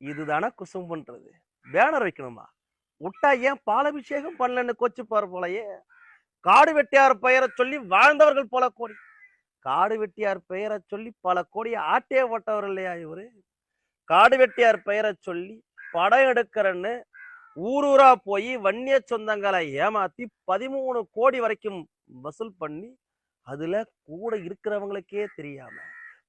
இதுதானே குசும்புன்றது. பேனர் வைக்கணுமா? விட்டா ஏன் பாலபிஷேகம் பண்ணலன்னு கோச்சுப்பார் போலயே. காடு வெட்டியார் பெயரை சொல்லி வாழ்ந்தவர்கள் போல கோடி. காடு வெட்டியார் பெயரை சொல்லி பல கோடி ஆட்டே போட்டவர் இல்லையா இவரு? காடு வெட்டியார் பெயரை சொல்லி படம் எடுக்கிறன்னு ஊரூரா போய் வன்னிய சொந்தங்களை ஏமாத்தி பதிமூணு கோடி வரைக்கும் வசூல் பண்ணி அதுல கூட இருக்கிறவங்களுக்கே தெரியாம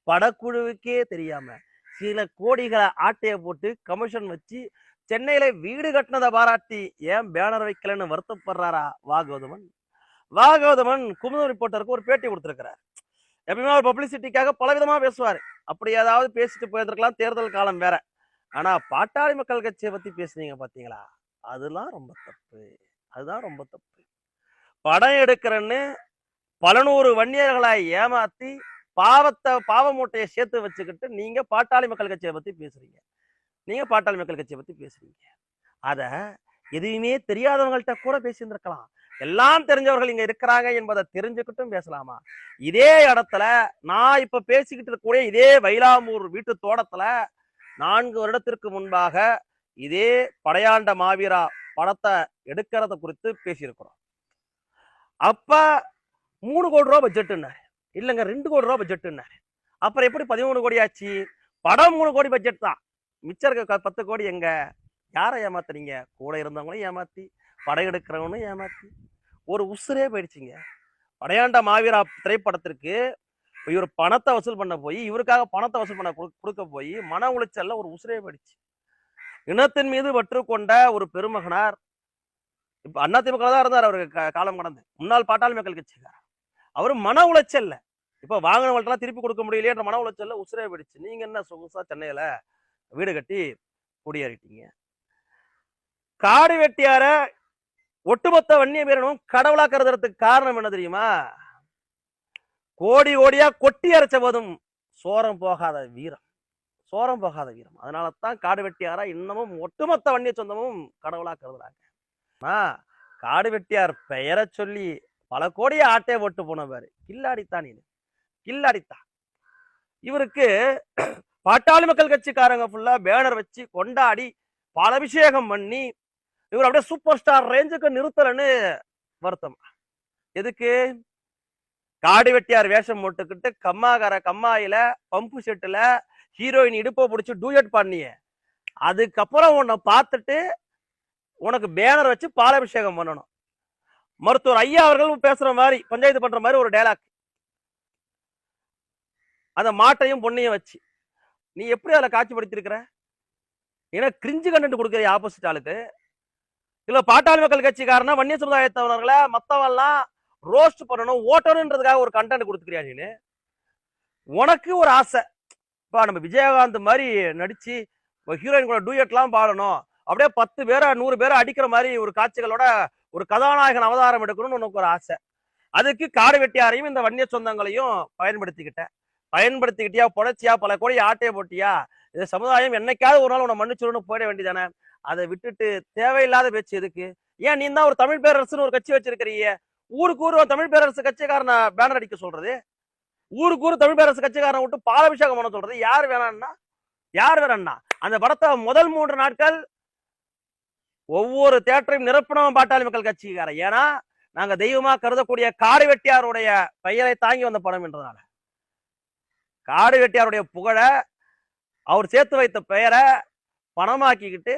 படக்குழுவுக்கே தெரியாம சில கோடிகளை ஆட்டைய போட்டு கமிஷன் வச்சு சென்னையில வீடு கட்டினதை பாராட்டி ஏன் பேனர் வைக்கலன்னு வருத்தப்படுறாரா வாகவதமன் வாகவதமன் குமுதம் ரிப்போர்ட்டருக்கு ஒரு பேட்டி கொடுத்துருக்கிறார். எப்பயுமே அவர் பப்ளிசிட்டிக்காக பலவிதமா பேசுவார். அப்படி ஏதாவது பேசிட்டு போயிருந்திருக்கலாம் தேர்தல் காலம் வேற. ஆனா பாட்டாளி மக்கள் கட்சியை பத்தி பேசுனீங்க பாத்தீங்களா? அதெல்லாம் ரொம்ப தப்பு. அதுதான் ரொம்ப தப்பு. படம் எடுக்கிறேன்னு பல நூறு வன்னியர்களை ஏமாத்தி பாவத்தை பாவ மூட்டையை சேர்த்து வச்சுக்கிட்டு நீங்க பாட்டாளி மக்கள் கட்சியை பத்தி பேசுறீங்க. நீங்க பாட்டாளி மக்கள் கட்சியை பத்தி பேசுறீங்க. அத எதுவுமே தெரியாதவங்கள்ட்ட கூட பேசியிருந்திருக்கலாம். எல்லாம் தெரிஞ்சவர்கள் இங்க இருக்கிறாங்க என்பதை தெரிஞ்சுக்கிட்டும் பேசலாமா? இதே இடத்துல நான் இப்ப பேசிக்கிட்டு இருக்கக்கூடிய இதே வைலாமூர் வீட்டு தோட்டத்துல நான்கு வருடத்திற்கு முன்பாக இதே படையாண்ட மாவீரா படத்தை எடுக்கிறத குறித்து பேசியிருக்கிறோம். அப்ப மூணு கோடி ரூபா பட்ஜெட்டுன்னாரு இல்லைங்க ரெண்டு கோடி ரூபா பட்ஜெட்டுன்னாரு. அப்புறம் எப்படி பதிமூணு கோடி ஆச்சு? படம் மூணு கோடி பட்ஜெட் தான். மிச்சம் இருக்க க- பத்து கோடி எங்க? யாரை ஏமாத்துறீங்க? கூட இருந்தவங்களையும் ஏமாத்தி படம் எடுக்கிறவனும் ஏமாத்தி. ஒரு உசுரே போயிடுச்சுங்க. படையாண்ட மாவீரா திரைப்படத்திற்கு இவர் பணத்தை வசூல் பண்ண போய் இவருக்காக பணத்தை வசூல் பண்ண கொடுக்க போய் மன உளைச்சல்ல ஒரு உசுரே போயிடுச்சு. இனத்தின் மீது வற்று கொண்ட ஒரு பெருமகனார் இப்ப அதிமுக தான் இருந்தார் அவரு காலம் கடந்து. முன்னாள் பாட்டாளி மக்கள் கட்சிக்காரர். அவர் மன உளைச்சல்ல இப்ப வாங்கினவங்கள்ட்டலாம் திருப்பி கொடுக்க முடியலையன்ற மன உளைச்சல்ல உசுரே போயிடுச்சு. நீங்க என்ன சொகுசா சென்னையில வீடு கட்டி குடியேறிட்டீங்க? காடு வெட்டியார ஒட்டுமொத்த வன்னிய வீரனும் கடவுளா கருதுறதுக்கு காரணம் என்ன தெரியுமா? கோடி கோடியா கொட்டி அரைச்ச போதும் சோரம் போகாத வீரம். சோரம் போகாத வீரம். அதனால தான் காடு வெட்டியாரா இன்னமும் ஒட்டுமொத்த வன்னிய சொந்தமும் கடவுளா கருதுறாங்க. காடு வெட்டியார் பெயரை சொல்லி பல கோடியை ஆட்டே போட்டு போனவர். கில்லாடித்தான் நீ கில்லாடித்தான் இவருக்கு பாட்டாளி மக்கள் கட்சிக்காரங்க ஃபுல்லா பேனர் வச்சு கொண்டாடி பாலாபிஷேகம் பண்ணி இவர் அப்படியே சூப்பர் ஸ்டார் ரேஞ்சுக்கு நிறுத்தலன்னு வருத்தம். எதுக்கு? காடு வெட்டியார் வேஷம் போட்டுக்கிட்டு கம்மாகார கம்மாயில பம்பு செட்டுல ஹீரோயின் இடுப்பை பிடிச்சி டூயட் பண்ணிய. அதுக்கப்புறம் உன்னை பார்த்துட்டு உனக்கு பேனர் வச்சு பாலாபிஷேகம் பண்ணணும். மருத்துவர் ஐயா அவர்களும் பேசுற மாதிரி பஞ்சாயத்து பண்ற மாதிரி ஒரு டைலாக் அந்த மாட்டையும் பொண்ணையும் வச்சு நீ எப்படி அதில் காட்சிப்படுத்திருக்கிற ஏன்னா கிரிஞ்சு கண்டென்ட் கொடுக்குற ஆப்போசிட் ஆளுக்கு? இல்லை பாட்டாளி மக்கள் கட்சிக்காரனா வன்னிய சமுதாயத்தவர்களை மற்றவெல்லாம் ரோஸ்ட் பண்ணணும் ஓட்டணுன்றதுக்காக ஒரு கண்டென்ட் கொடுத்துக்கிறியா நீ உனக்கு ஒரு ஆசை. இப்போ நம்ம விஜயகாந்த் மாதிரி நடிச்சு ஹீரோயின் கூட டூயட்லாம் பாடணும். அப்படியே பத்து பேரை நூறு பேரை அடிக்கிற மாதிரி ஒரு காட்சிகளோட ஒரு கதாநாயகன் அவதாரம் எடுக்கணும்னு உனக்கு ஒரு ஆசை. அதுக்கு காடு வெட்டியாரையும் இந்த வன்னிய சொந்தங்களையும் பயன்படுத்திக்கிட்டேன். பயன்படுத்திக்கிட்டியா புடச்சியா பல கோடி ஆட்டையை போட்டியா? இந்த சமுதாயம் என்னைக்காவது ஒரு நாள் உன்னை மன்னிச்சிருன்னு போயிட வேண்டியதானே? அதை விட்டுட்டு தேவையில்லாத பேச்சு எதுக்கு? ஏன் நீ தான் ஒரு தமிழ் பேரரசுன்னு ஒரு கட்சி வச்சிருக்கிறீங்க? ஊருக்கு ஊர் தமிழ் பேரரசு கட்சிக்காரனை பேனர் அடிக்க சொல்றது? ஊருக்கு ஊர் தமிழ் பேரரசு கட்சிக்காரனை விட்டு பாலாபிஷேகம் பண்ண சொல்றது? யார் வேணாம்னா யார் வேணாம்னா அந்த படத்தை முதல் மூன்று நாட்கள் ஒவ்வொரு தேட்டரையும் நிரப்பினவன் பாட்டாளி மக்கள் கட்சிக்காரன். ஏன்னா நாங்க தெய்வமா கருதக்கூடிய காடு வெட்டியாருடைய பெயரை தாங்கி வந்த படம் என்றதுனால. காடு வெட்டியாருடைய புகழை அவர் சேர்த்து வைத்த பெயரை பணமாக்கிக்கிட்டு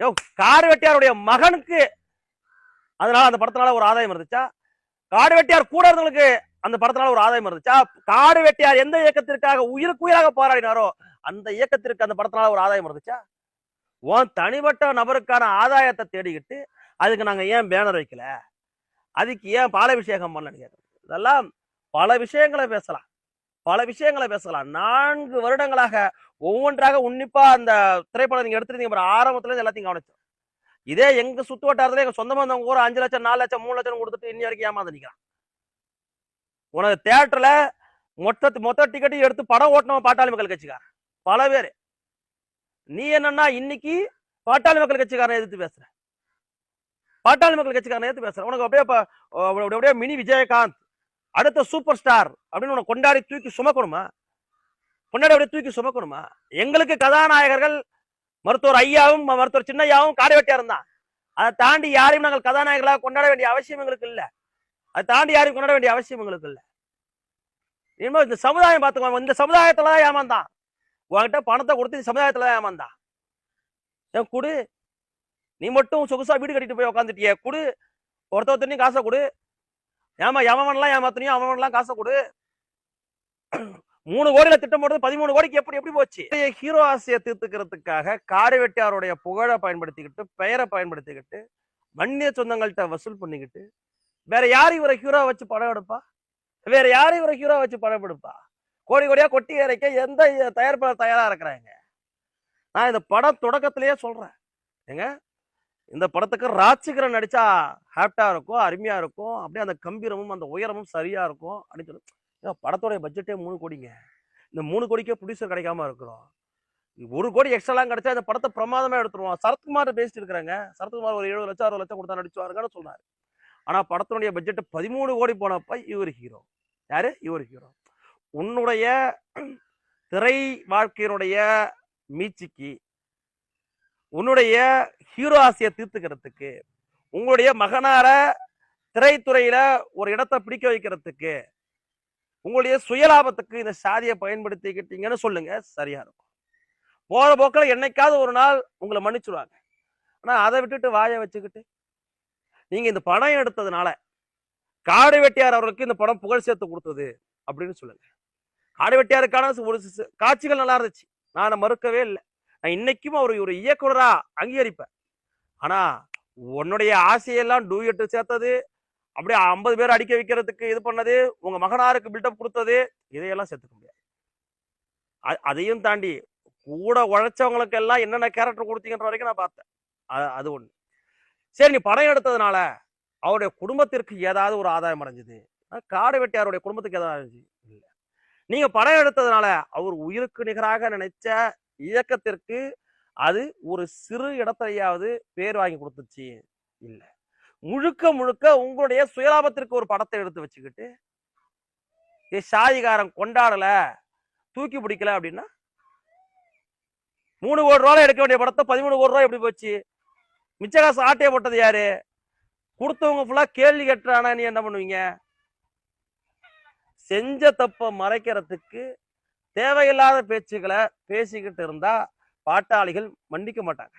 யோ காடு வெட்டியாருடைய மகனுக்கு அதனால அந்த படத்தினால ஒரு ஆதாயம் இருந்துச்சா? காடு வெட்டியார் கூட இருந்தவங்களுக்கு அந்த படத்தினால ஒரு ஆதாயம் இருந்துச்சா? காடு வெட்டியார் எந்த இயக்கத்திற்காக உயிருக்கு உயிராக போராடினாரோ அந்த இயக்கத்திற்கு அந்த படத்தினால ஒரு ஆதாயம் இருந்துச்சா? உன் தனிப்பட்ட நபருக்கான ஆதாயத்தை தேடிக்கிட்டு அதுக்கு நாங்கள் ஏன் பேனர் வைக்கல? அதுக்கு ஏன் பாலாபிஷேகம் பண்ணலன்னு கேட்குறோம் இதெல்லாம் பல விஷயங்களை பேசலாம். பல விஷயங்களை பேசலாம். நான்கு வருடங்களாக ஒவ்வொன்றாக உன்னிப்பா அந்த திரைப்படம் நீங்க எடுத்துருந்தீங்க ஆரம்பத்துல எல்லாத்தையும் கவனிச்சோம். இதே எங்க சுத்து வட்டாரத்துல எங்க சொந்த பந்தவங்க கூட அஞ்சு லட்சம் நாலு லட்சம் மூணு லட்சம் கொடுத்துட்டு இன்னி வரைக்கும் ஏமாந்து நிக்கிறான். உனக்கு தேட்டர்ல மொத்த மொத்த டிக்கெட்டையும் எடுத்து படம் ஓட்டணும் பாட்டாளி மக்கள் கட்சிக்காரன். பல பேர். நீ என்னன்னா இன்னைக்கு பாட்டாளி மக்கள் கட்சிக்காரனை எதிர்த்து பேசுற. பாட்டாளி மக்கள் கட்சிக்காரனை எதிர்த்து பேசுற. உனக்கு அப்படியே அப்படியே மினி விஜயகாந்த் அடுத்த சூப்பர் ஸ்டார் அப்படின்னு உனக்கு கொண்டாடி தூக்கி சுமக்கணுமா? கொண்டாடி அப்படியே தூக்கி சுமக்கணுமா? எங்களுக்கு கதாநாயகர்கள் மருத்துவர் ஐயாவும் மருத்துவர் சின்னையாவும் காடு வெட்டியாரும் தான். அதை தாண்டி யாரையும் நாங்கள் கதாநாயகர்களாக கொண்டாட வேண்டிய அவசியம் எங்களுக்கு இல்லை. அதை தாண்டி யாரையும் கொண்டாட வேண்டிய அவசியம் எங்களுக்கு இல்ல. இனிமேல் இந்த சமுதாயம் பார்த்துக்கோங்க இந்த சமுதாயத்துல தான் ஏமாந்தான். உன்கிட்ட பணத்தை கொடுத்து இந்த சமுதாயத்துல தான் ஏமாந்தா? ஏன் குடு. நீ மட்டும் சொகுசா வீடு கட்டிட்டு போய் உட்காந்துட்டிய குடு. ஒருத்த ஒருத்தனையும் காசை கொடு. ஏமா எவன்லாம் ஏமாத்தனையும் அவன்லாம் காசை கொடு. மூணு கோடியில திட்டம் போடுறது பதிமூணு கோடிக்கு எப்படி எப்படி போச்சு? ஹீரோ ஆசையை தீர்த்துக்கிறதுக்காக காடு வெட்டியாருடைய புகழை பயன்படுத்திக்கிட்டு பெயரை பயன்படுத்திக்கிட்டு வன்னிய சொந்தங்கள்கிட்ட வசூல் பண்ணிக்கிட்டு வேற யார் இவரை ஹீரோ வச்சு படம் எடுப்பா? வேற யார் இவரை ஹீரோ வச்சு படம் எடுப்பா? கோடி கோடியா கொட்டி இறைக்க எந்த தயாரிப்பாளர் தயாரா இருக்கிறாங்க? நான் இந்த படம் தொடக்கத்திலேயே சொல்றேன். ஏங்க இந்த படத்துக்கு ராட்சிகரன் நடிச்சா ஹாப்டா இருக்கும் அருமையா இருக்கும் அப்படியே அந்த கம்பீரமும் அந்த உயரமும் சரியா இருக்கும் அப்படின்னு சொல்லி. ஏன்னா படத்தோடைய பட்ஜெட்டே மூணு கோடிங்க. இந்த மூணு கோடிக்கே ப்ரொடியூசர் கிடைக்காம இருக்கிறோம். ஒரு கோடி எக்ஸ்ட்ராலாம் கிடைச்சா இந்த படத்தை பிரமாதமா எடுத்துருவோம். சரத்குமார் பேசிட்டு இருக்கிறாங்க. சரத்குமார் ஒரு எழுபது லட்சம் அறுபது லட்சம் கொடுத்தா நடிச்சுவாருங்கன்னு சொன்னாரு. ஆனா படத்தினுடைய பட்ஜெட் பதிமூணு கோடி போனப்ப இவர் ஹீரோ யாரு? இவர் ஹீரோ உன்னுடைய திரை வாழ்க்கையினுடைய மீட்சிக்கு உன்னுடைய ஹீரோ ஆசையை தீர்த்துக்கிறதுக்கு உங்களுடைய மகனார திரைத்துறையில ஒரு இடத்தை பிடிக்க வைக்கிறதுக்கு உங்களுடைய சுயலாபத்துக்கு இந்த சாதியை பயன்படுத்திக்கிட்டீங்கன்னு சொல்லுங்க சரியா இருக்கும். போற போக்கில் என்னைக்காவது ஒரு நாள் உங்களை மன்னிச்சுடுவாங்க ஆனா அதை விட்டுட்டு வாயை வச்சுக்கிட்டு நீங்க இந்த படம் எடுத்ததுனால காடு வெட்டியார் அவர்களுக்கு இந்த படம் புகழ் சேர்த்து கொடுத்தது. அப்படின்னு சொல்லுங்க காடு வெட்டியாருக்கான ஒரு காட்சிகள் நல்லா இருந்துச்சு. நான் அதை மறுக்கவே இல்லை. நான் இன்னைக்கும் அவர் ஒரு இயக்குனரா அங்கீகரிப்பேன். ஆனா உன்னுடைய ஆசையெல்லாம் டூயட்டு சேர்த்தது அப்படியே ஐம்பது பேர் அடிக்க வைக்கிறதுக்கு இது பண்ணது உங்க மகனாருக்கு பில்டப் கொடுத்தது இதையெல்லாம் சேர்த்துக்க முடியாது. அதையும் தாண்டி கூட உழைச்சவங்களுக்கு எல்லாம் என்னென்ன கேரக்டர் கொடுத்தீங்கன்ற வரைக்கும் நான் பார்த்தேன். அது ஒண்ணு. சரி நீ படம் எடுத்ததுனால அவருடைய குடும்பத்திற்கு ஏதாவது ஒரு ஆதாயம் அடைஞ்சது காடு வெட்டியாருடைய குடும்பத்துக்கு ஏதாவது இருந்துச்சு? இல்லை. நீங்கள் படம் எடுத்ததுனால அவர் உயிருக்கு நிகராக நினைச்ச இயக்கத்திற்கு அது ஒரு சிறு இடத்தையாவது பேர் வாங்கி கொடுத்துச்சு. இல்லை. முழுக்க முழுக்க உங்களுடைய சுயலாபத்திற்கு ஒரு படத்தை எடுத்து வச்சுக்கிட்டு சாதிகாரம் கொண்டாடலை தூக்கி பிடிக்கல அப்படின்னா? மூணு கோடி ரூபாய் எடுக்க வேண்டிய படத்தை பதிமூணு கோடி ரூபாய் எப்படி போச்சு? மிச்ச காசு ஆட்டையை போட்டது யாரு? கொடுத்தவங்க ஃபுல்லாக கேள்வி கேட்டுறானா நீ என்ன பண்ணுவீங்க? செஞ்ச தப்பை மறைக்கிறதுக்கு தேவையில்லாத பேச்சுக்களை பேசிக்கிட்டு இருந்தா பாட்டாளிகள் மன்னிக்க மாட்டாங்க.